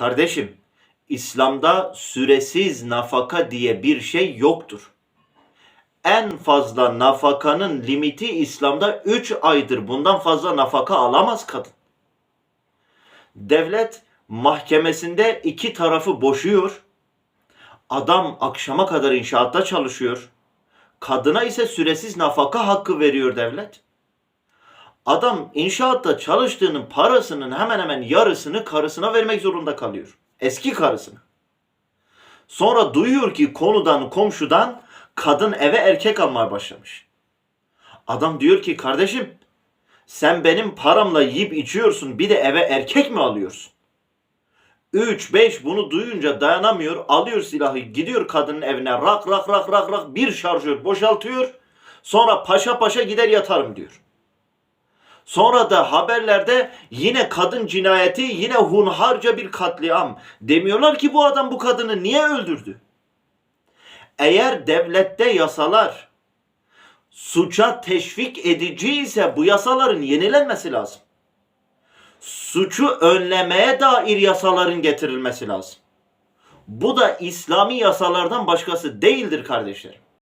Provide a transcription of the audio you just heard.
Kardeşim, İslam'da süresiz nafaka diye bir şey yoktur. En fazla nafakanın limiti İslam'da 3 aydır. Bundan fazla nafaka alamaz kadın. Devlet mahkemesinde iki tarafı boşuyor. Adam akşama kadar inşaatta çalışıyor. Kadına ise süresiz nafaka hakkı veriyor devlet. Adam inşaatta çalıştığının parasının hemen hemen yarısını karısına vermek zorunda kalıyor. Eski karısına. Sonra duyuyor ki konudan komşudan kadın eve erkek almaya başlamış. Adam diyor ki kardeşim sen benim paramla yiyip içiyorsun bir de eve erkek mi alıyorsun? 3 5 bunu duyunca dayanamıyor. Alıyor silahı gidiyor kadının evine rak rak rak rak rak bir şarjör boşaltıyor. Sonra paşa paşa gider yatarım diyor. Sonra da haberlerde yine kadın cinayeti, yine hunharca bir katliam. Demiyorlar ki bu adam bu kadını niye öldürdü? Eğer devlette yasalar suça teşvik edici ise bu yasaların yenilenmesi lazım. Suçu önlemeye dair yasaların getirilmesi lazım. Bu da İslami yasalardan başkası değildir kardeşlerim.